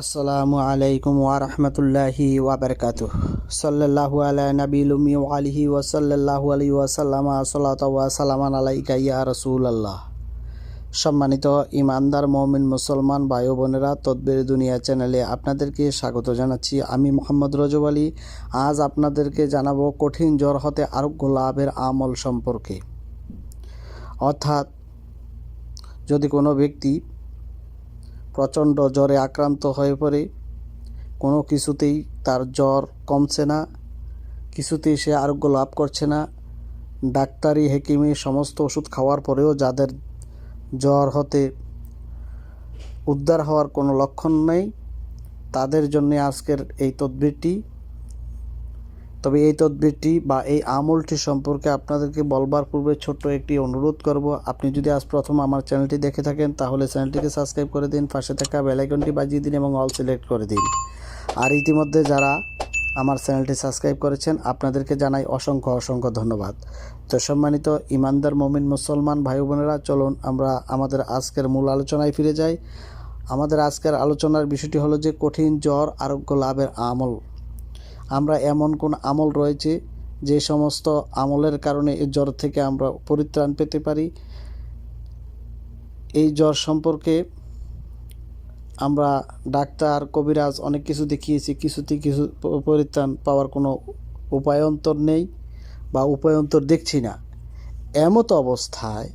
আসসালামু আলাইকুম ওয়া রাহমাতুল্লাহি ওয়া বারাকাতুহ। সাল্লাল্লাহু আলা নবিল উম্মি ওয়া আলিহি ওয়া সাল্লাল্লাহু আলাইহি ওয়া সাল্লামা সাল্লাতু ওয়া সালামান আলাইকা ইয়া রাসূলুল্লাহ। সম্মানিত ইমানদার মমিন মুসলমান ভাই বোনেরা তদবির দুনিয়া চ্যানেলে আপনাদেরকে স্বাগত জানাচ্ছি। আমি মোহাম্মদ রজব আলী। আজ আপনাদেরকে জানাব কঠিন জ্বর হতে আরোগ্য লাভের আমল সম্পর্কে। অর্থাৎ যদি কোনো ব্যক্তি প্রচণ্ড জ্বরে আক্রান্ত হয়ে পড়ে। কোনো কিছুতেই তার জ্বর কমছে না, কিছুতেই সে আরোগ্য লাভ করছে না। ডাক্তারি, হেকিমি সমস্ত ওষুধ খাওয়ার পরেও যাদের জ্বর হতে উদ্ধার হওয়ার কোনো লক্ষণ নেই, তাদের জন্যে আজকের এই তদবিরটি তবে এই তদবিরটি বা এই আমলটি সম্পর্কে আপনাদেরকে বলবার পূর্বে ছোট্ট একটি অনুরোধ করব। আপনি যদি আজ প্রথম আমার চ্যানেলটি দেখে থাকেন, তাহলে চ্যানেলটিকে সাবস্ক্রাইব করে দিন, পাশে থাকা বেলাইকনটি বাজিয়ে দিন এবং অল সিলেক্ট করে দিন। আর ইতিমধ্যে যারা আমার চ্যানেলটি সাবস্ক্রাইব করেছেন, আপনাদেরকে জানাই অসংখ্য অসংখ্য ধন্যবাদ। তো সম্মানিত ইমানদার, মমিন, মুসলমান ভাই বোনেরা চলুন আমরা আমাদের আজকের মূল আলোচনায় ফিরে যাই। আমাদের আজকের আলোচনার বিষয়টি হলো যে কঠিন জ্বর আরোগ্য লাভের আমল। আমরা এমন কোন আমল রয়েছে যে সমস্ত আমলের কারণে এই জ্বর থেকে আমরা পরিত্রাণ পেতে পারি? এই জ্বর সম্পর্কে আমরা ডাক্তার, কবিরাজ অনেক কিছু দেখিয়েছি। কিছুতে কিছু পরিত্রাণ পাওয়ার কোনো উপায়ন্তর নেই বা উপায়ন্তর দেখছি না। এমত অবস্থায়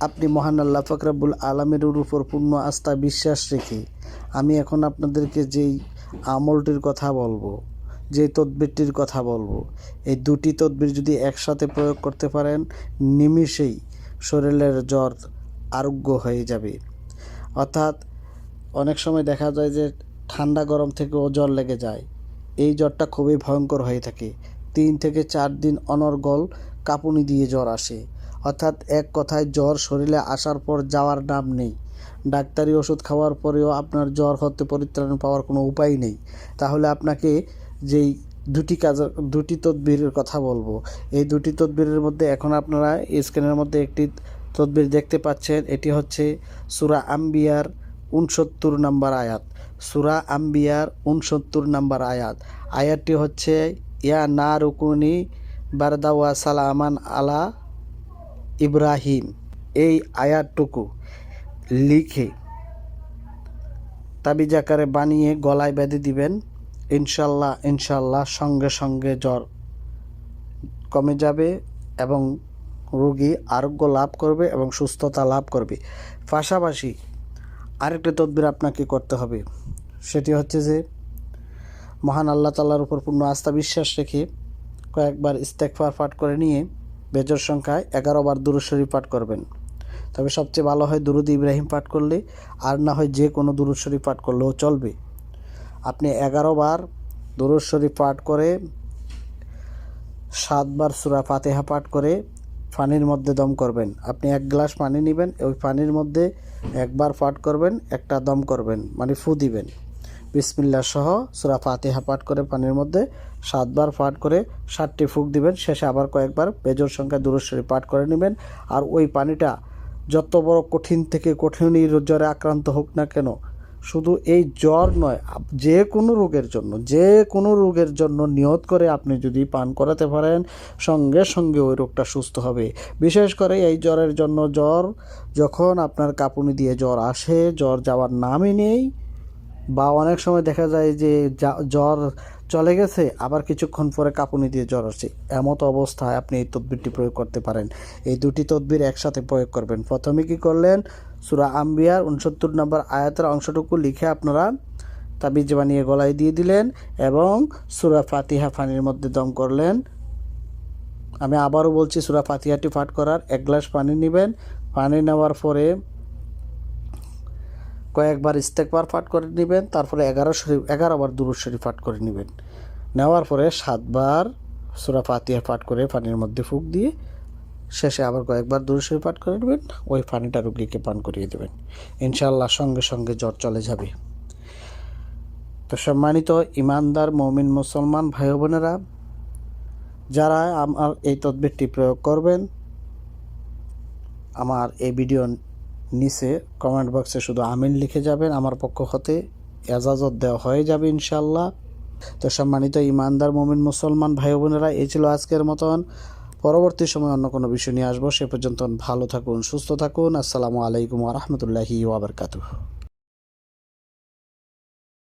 আপনি মহান আল্লাহ ফকরাবুল আলমের উপর পূর্ণ আস্থা বিশ্বাস রেখে আমি এখন আপনাদেরকে যেই আমলটির কথা বলব যে তদবিরটির কথা বলব, এই দুটি তদবির যদি একসাথে প্রয়োগ করতে পারেন, নিমিষেই শরীরের জ্বর আরোগ্য হয়ে যাবে। অর্থাৎ অনেক সময় দেখা যায় যে ঠান্ডা গরম থেকেও জ্বর লেগে যায়। এই জ্বরটা খুবই ভয়ঙ্কর হয়ে থাকে। তিন থেকে চার দিন অনর্গল কাঁপুনি দিয়ে জ্বর আসে। অর্থাৎ এক কথায় জ্বর শরীরে আসার পর যাওয়ার নাম নেই। ডাক্তারি ওষুধ খাওয়ার পরেও আপনার জ্বর হতে পরিত্রাণ পাওয়ার কোনো উপায় নেই। তাহলে আপনাকে যেই দুটি কাজ, দুটি তদবিরের কথা বলব। এই দুটি তদবিরের মধ্যে এখন আপনারা স্ক্রিনের মধ্যে একটি তদবির দেখতে পাচ্ছেন। এটি হচ্ছে সুরা আম্বিয়ার উনসত্তর নম্বর আয়াত। সুরা আম্বিয়ার উনসত্তর নম্বর আয়াত। আয়াতটি হচ্ছে, ইয়া না রুকুনি বারদাওয়া সালামান আলা ইব্রাহিম। এই আয়াতটুকু লিখে তাবিজ আকারে বানিয়ে গলায় বেঁধে দিবেন। ইনশাল্লাহ ইনশাল্লাহ সঙ্গে সঙ্গে জ্বর কমে যাবে এবং রোগী আরোগ্য লাভ করবে এবং সুস্থতা লাভ করবে। পাশাপাশি আরেকটি তদবির আপনাকে করতে হবে। সেটি হচ্ছে যে, মহান আল্লাহ তাল্লার উপর পূর্ণ আস্থা বিশ্বাস রেখে কয়েকবার ইস্তেকফার পাঠ করে নিয়ে বেজর সংখ্যায় এগারো বার দুরুদ শরীফ পাঠ করবেন। তবে সবচেয়ে ভালো হয় দুরুদ ইব্রাহিম পাঠ করলে, আর না হয় যে কোনো দুরুদ শরীফ পাঠ করলেও চলবে। আপনি এগারো বার দুরুদ শরীফ পাঠ করে সাতবার সুরা ফাতেহা পাঠ করে পানির মধ্যে দম করবেন। আপনি এক গ্লাস পানি নেবেন, ওই পানির মধ্যে একবার পাঠ করবেন, একটা দম করবেন মানে ফু দিবেন। বিসমিল্লা সহ সুরা ফাতেহা পাঠ করে পানির মধ্যে সাতবার পাঠ করে সাতটি ফুক দিবেন, শেষে আবার কয়েকবার বেজোর সংখ্যায় দূরস্বরী পাঠ করে নেবেন। আর ওই পানিটা যত বড় কঠিন থেকে কঠিনই জ্বরে আক্রান্ত হোক না কেন শুধু এই জ্বর নয় যে কোনো রোগের জন্য, যে কোনো রোগের জন্য নিয়ত করে আপনি যদি পান করাতে পারেন, সঙ্গে সঙ্গে ওই রোগটা সুস্থ হবে। বিশেষ করে এই জ্বরের জন্য জ্বর, যখন আপনার কাঁপুনি দিয়ে জ্বর আসে, জ্বর যাওয়ার নামই নেই, বা অনেক সময় দেখা যায় যে যা- জ্বর চলে গেছে, আবার কিছুক্ষণ পরে কাঁপুনি দিয়ে জ্বর আসছে এমত অবস্থায় আপনি এই তদবিরটি প্রয়োগ করতে পারেন। এই দুটি তদবির একসাথে প্রয়োগ করবেন। প্রথমে কি করলেন? সুরা আম্বিয়ার উনসত্তর নম্বর আয়াতের অংশটুকু লিখে আপনারা তাবিজ বানিয়ে গলায় দিয়ে দিলেন এবং সুরা ফাতিহা পানির মধ্যে দম করলেন। আমি আবারও বলছি, সুরা ফাতিহাটি পাঠ করার এক গ্লাস পানি নেবেন। পানি নেওয়ার পরে কয়েকবার ইস্তেকবার পাঠ করে নেবেন, তারপরে এগারো শরীফ, এগারো বার দুরুদ শরীফ পাঠ করে নেবেন। নেওয়ার পরে সাতবার সুরা ফাতিহা পাঠ করে পানির মধ্যে ফুক দিয়ে শেষে আবার কয়েকবার দুরুদ শরীফ পাঠ করে নেবেন, ওই পানিটা রুগীকে পান করিয়ে দেবেন। ইনশাআল্লাহ সঙ্গে সঙ্গে জ্বর চলে যাবে। তো সম্মানিত ইমানদার মমিন মুসলমান ভাই বোনেরা, যারা আমার এই তদবিরটি প্রয়োগ করবেন, আমার এই ভিডিও নিচে কমেন্ট বক্সে শুধু আমিন লিখে যাবেন, আমার পক্ষ হতে এজাজত দেওয়া হয়ে যাবে ইনশাল্লাহ তো সম্মানিত ইমানদার মমিন মুসলমান ভাই বোনেরা, এই ছিল আজকের মতন। পরবর্তী সময় অন্য কোনো বিষয় নিয়ে আসব। সে পর্যন্ত ভালো থাকুন, সুস্থ থাকুন। আসসালামু আলাইকুম রহমতুল্লাহি ওয়াবারকাতুহ